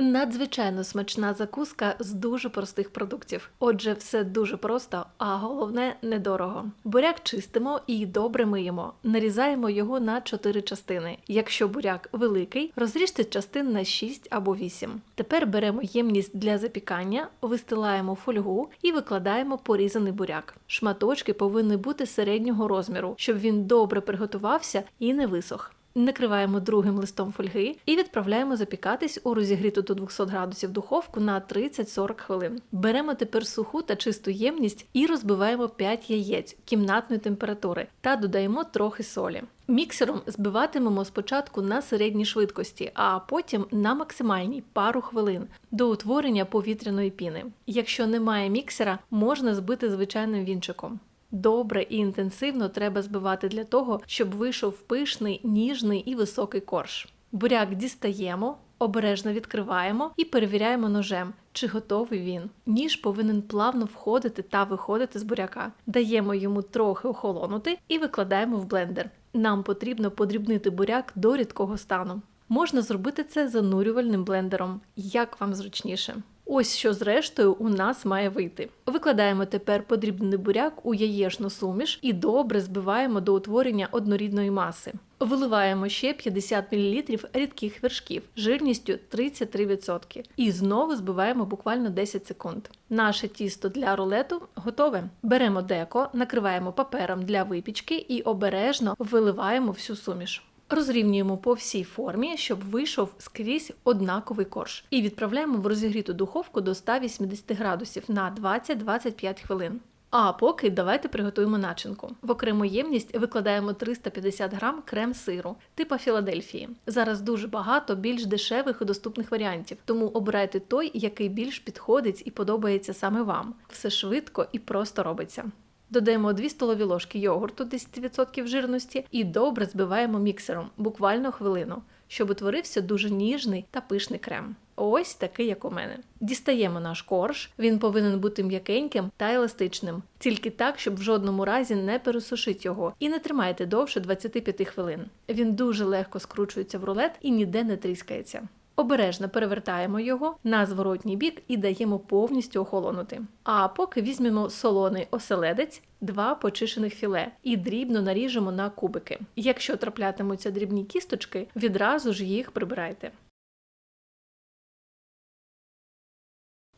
Надзвичайно смачна закуска з дуже простих продуктів. Отже, все дуже просто, а головне недорого. Буряк чистимо і добре миємо. Нарізаємо його на 4 частини. Якщо буряк великий, розріжте частин на 6 або 8. Тепер беремо ємність для запікання, вистилаємо фольгу і викладаємо порізаний буряк. Шматочки повинні бути середнього розміру, щоб він добре приготувався і не висох. Накриваємо другим листом фольги і відправляємо запікатись у розігріту до 200 градусів духовку на 30-40 хвилин. Беремо тепер суху та чисту ємність і розбиваємо 5 яєць кімнатної температури та додаємо трохи солі. Міксером збиватимемо спочатку на середній швидкості, а потім на максимальній пару хвилин до утворення повітряної піни. Якщо немає міксера, можна збити звичайним вінчиком. Добре і інтенсивно треба збивати для того, щоб вийшов пишний, ніжний і високий корж. Буряк дістаємо, обережно відкриваємо і перевіряємо ножем, чи готовий він. Ніж повинен плавно входити та виходити з буряка. Даємо йому трохи охолонути і викладаємо в блендер. Нам потрібно подрібнити буряк до рідкого стану. Можна зробити це занурювальним блендером, як вам зручніше. Ось що зрештою у нас має вийти. Викладаємо тепер подрібнений буряк у яєчну суміш і добре збиваємо до утворення однорідної маси. Виливаємо ще 50 мл рідких вершків жирністю 33% і знову збиваємо буквально 10 секунд. Наше тісто для рулету готове. Беремо деко, накриваємо папером для випічки і обережно виливаємо всю суміш. Розрівнюємо по всій формі, щоб вийшов скрізь однаковий корж, і відправляємо в розігріту духовку до 180 градусів на 20-25 хвилин. А поки давайте приготуємо начинку. В окрему ємність викладаємо 350 грам крем сиру, типа Філадельфії. Зараз дуже багато більш дешевих і доступних варіантів, тому обирайте той, який більш підходить і подобається саме вам. Все швидко і просто робиться. Додаємо 2 столові ложки йогурту 10% жирності і добре збиваємо міксером, буквально хвилину, щоб утворився дуже ніжний та пишний крем. Ось такий, як у мене. Дістаємо наш корж, він повинен бути м'якеньким та еластичним, тільки так, щоб в жодному разі не пересушити його, і не тримайте довше 25 хвилин. Він дуже легко скручується в рулет і ніде не тріскається. Обережно перевертаємо його на зворотній бік і даємо повністю охолонути. А поки візьмемо солоний оселедець, два почишених філе і дрібно наріжемо на кубики. Якщо траплятимуться дрібні кісточки, відразу ж їх прибирайте.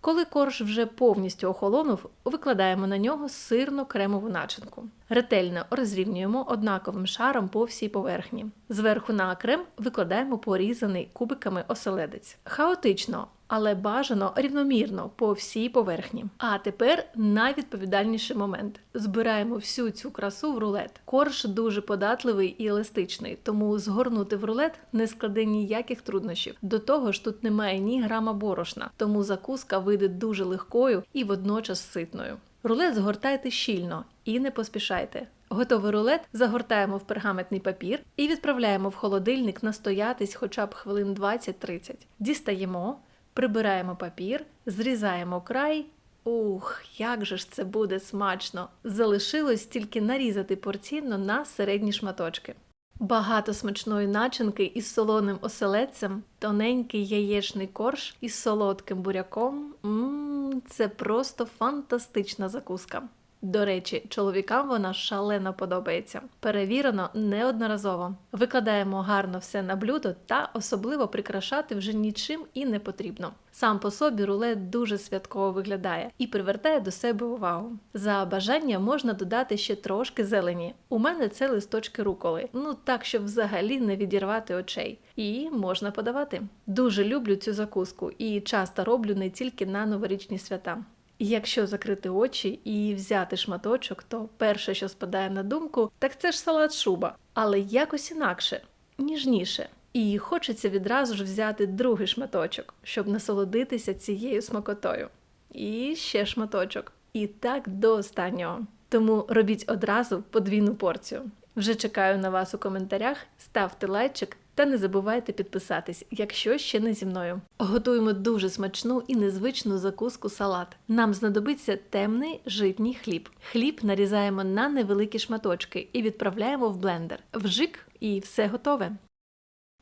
Коли корж вже повністю охолонув, викладаємо на нього сирну кремову начинку. Ретельно розрівнюємо однаковим шаром по всій поверхні. Зверху на крем викладаємо порізаний кубиками оселедець. Хаотично, але бажано рівномірно по всій поверхні. А тепер найвідповідальніший момент: збираємо всю цю красу в рулет. Корж дуже податливий і еластичний, тому згорнути в рулет не складе ніяких труднощів. До того ж, тут немає ні грама борошна, тому закуска вийде дуже легкою і водночас ситною. Рулет згортайте щільно і не поспішайте. Готовий рулет загортаємо в пергаментний папір і відправляємо в холодильник настоятись хоча б хвилин 20-30. Дістаємо, прибираємо папір, зрізаємо край. Ух, як же ж це буде смачно! Залишилось тільки нарізати порційно на середні шматочки. Багато смачної начинки із солоним оселедцем, тоненький яєчний корж із солодким буряком. Ммм, це просто фантастична закуска. До речі, чоловікам вона шалено подобається. Перевірено неодноразово. Викладаємо гарно все на блюдо та особливо прикрашати вже нічим і не потрібно. Сам по собі рулет дуже святково виглядає і привертає до себе увагу. За бажання можна додати ще трошки зелені. У мене це листочки руколи, ну так, щоб взагалі не відірвати очей. І можна подавати. Дуже люблю цю закуску і часто роблю не тільки на новорічні свята. Якщо закрити очі і взяти шматочок, то перше, що спадає на думку, так це ж салат шуба, але якось інакше, ніжніше. І хочеться відразу ж взяти другий шматочок, щоб насолодитися цією смакотою. І ще шматочок. І так до останнього. Тому робіть одразу подвійну порцію. Вже чекаю на вас у коментарях, ставте лайчик та не забувайте підписатись, якщо ще не зі мною. Готуємо дуже смачну і незвичну закуску салат. Нам знадобиться темний житній хліб. Хліб нарізаємо на невеликі шматочки і відправляємо в блендер. Вжик і все готове.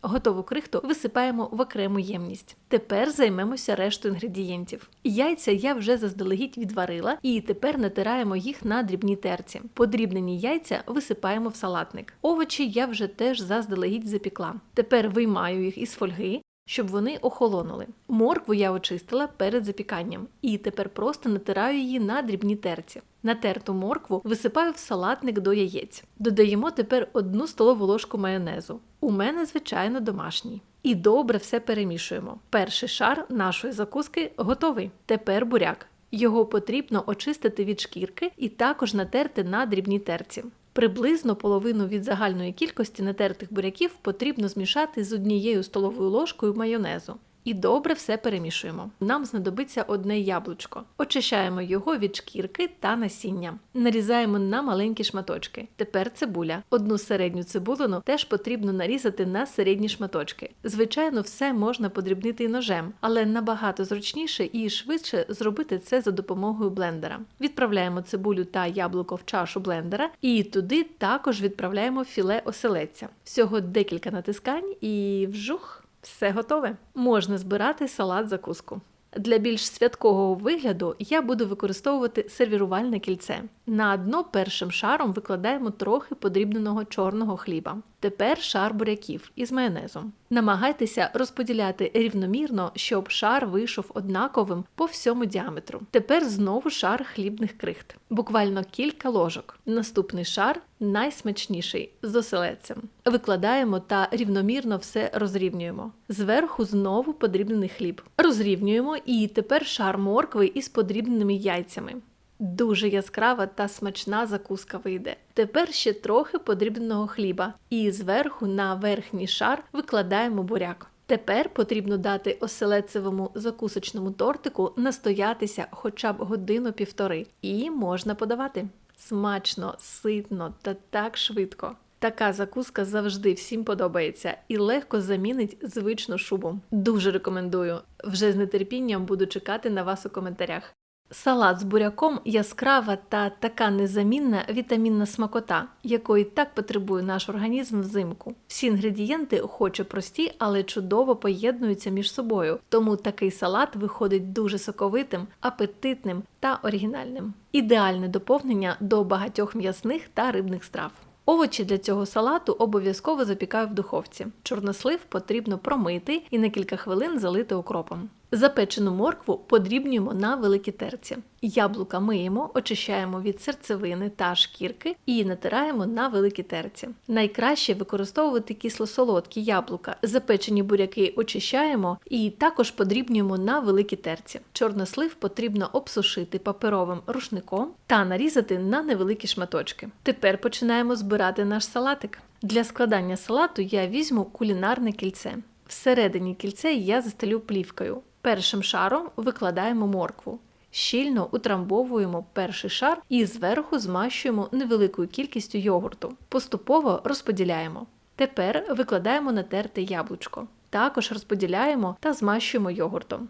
Готову крихту висипаємо в окрему ємність. Тепер займемося рештою інгредієнтів. Яйця я вже заздалегідь відварила, і тепер натираємо їх на дрібній терці. Подрібнені яйця висипаємо в салатник. Овочі я вже теж заздалегідь запікла. Тепер виймаю їх із фольги. Щоб вони охолонули. Моркву я очистила перед запіканням і тепер просто натираю її на дрібній терці. Натерту моркву висипаю в салатник до яєць. Додаємо тепер одну столову ложку майонезу. У мене, звичайно, домашній. І добре все перемішуємо. Перший шар нашої закуски готовий. Тепер буряк. Його потрібно очистити від шкірки і також натерти на дрібній терці. Приблизно половину від загальної кількості натертих буряків потрібно змішати з однією столовою ложкою майонезу. І добре все перемішуємо. Нам знадобиться одне яблучко. Очищаємо його від шкірки та насіння. Нарізаємо на маленькі шматочки. Тепер цибуля. Одну середню цибулину теж потрібно нарізати на середні шматочки. Звичайно, все можна подрібнити і ножем, але набагато зручніше і швидше зробити це за допомогою блендера. Відправляємо цибулю та яблуко в чашу блендера, і туди також відправляємо філе оселедця. Всього декілька натискань і вжух. Все готове. Можна збирати салат закуску. Для більш святкового вигляду я буду використовувати сервірувальне кільце. На дно першим шаром викладаємо трохи подрібненого чорного хліба. Тепер шар буряків із майонезом. Намагайтеся розподіляти рівномірно, щоб шар вийшов однаковим по всьому діаметру. Тепер знову шар хлібних крихт. Буквально кілька ложок. Наступний шар найсмачніший з оселедцем. Викладаємо та рівномірно все розрівнюємо. Зверху знову подрібнений хліб. Розрівнюємо і тепер шар моркви із подрібненими яйцями. Дуже яскрава та смачна закуска вийде. Тепер ще трохи подрібненого хліба, і зверху на верхній шар викладаємо буряк. Тепер потрібно дати оселедцевому закусочному тортику настоятися хоча б годину-півтори, і можна подавати. Смачно, ситно та так швидко. Така закуска завжди всім подобається і легко замінить звичну шубу. Дуже рекомендую. Вже з нетерпінням буду чекати на вас у коментарях. Салат з буряком яскрава та така незамінна вітамінна смакота, якої так потребує наш організм взимку. Всі інгредієнти, хоч і прості, але чудово поєднуються між собою, тому такий салат виходить дуже соковитим, апетитним та оригінальним. Ідеальне доповнення до багатьох м'ясних та рибних страв. Овочі для цього салату обов'язково запікаю в духовці. Чорнослив потрібно промити і на кілька хвилин залити окропом. Запечену моркву подрібнюємо на великій терці. Яблука миємо, очищаємо від серцевини та шкірки і натираємо на великій терці. Найкраще використовувати кисло-солодкі яблука. Запечені буряки очищаємо і також подрібнюємо на великій терці. Чорнослив потрібно обсушити паперовим рушником та нарізати на невеликі шматочки. Тепер починаємо збирати наш салатик. Для складання салату я візьму кулінарне кільце. Всередині кільце я застелю плівкою. Першим шаром викладаємо моркву. Щільно утрамбовуємо перший шар і зверху змащуємо невеликою кількістю йогурту. Поступово розподіляємо. Тепер викладаємо натерте яблучко. Також розподіляємо та змащуємо йогуртом.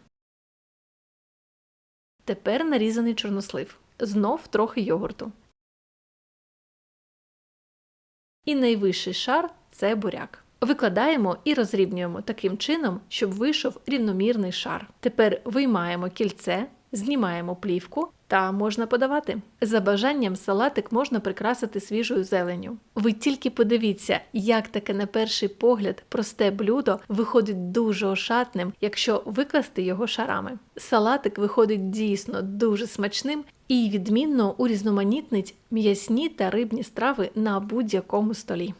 Тепер нарізаний чорнослив. Знов трохи йогурту. І найвищий шар це буряк. Викладаємо і розрівнюємо таким чином, щоб вийшов рівномірний шар. Тепер виймаємо кільце, знімаємо плівку та можна подавати. За бажанням салатик можна прикрасити свіжою зеленю. Ви тільки подивіться, як таке на перший погляд просте блюдо виходить дуже ошатним, якщо викласти його шарами. Салатик виходить дійсно дуже смачним і відмінно урізноманітнить м'ясні та рибні страви на будь-якому столі.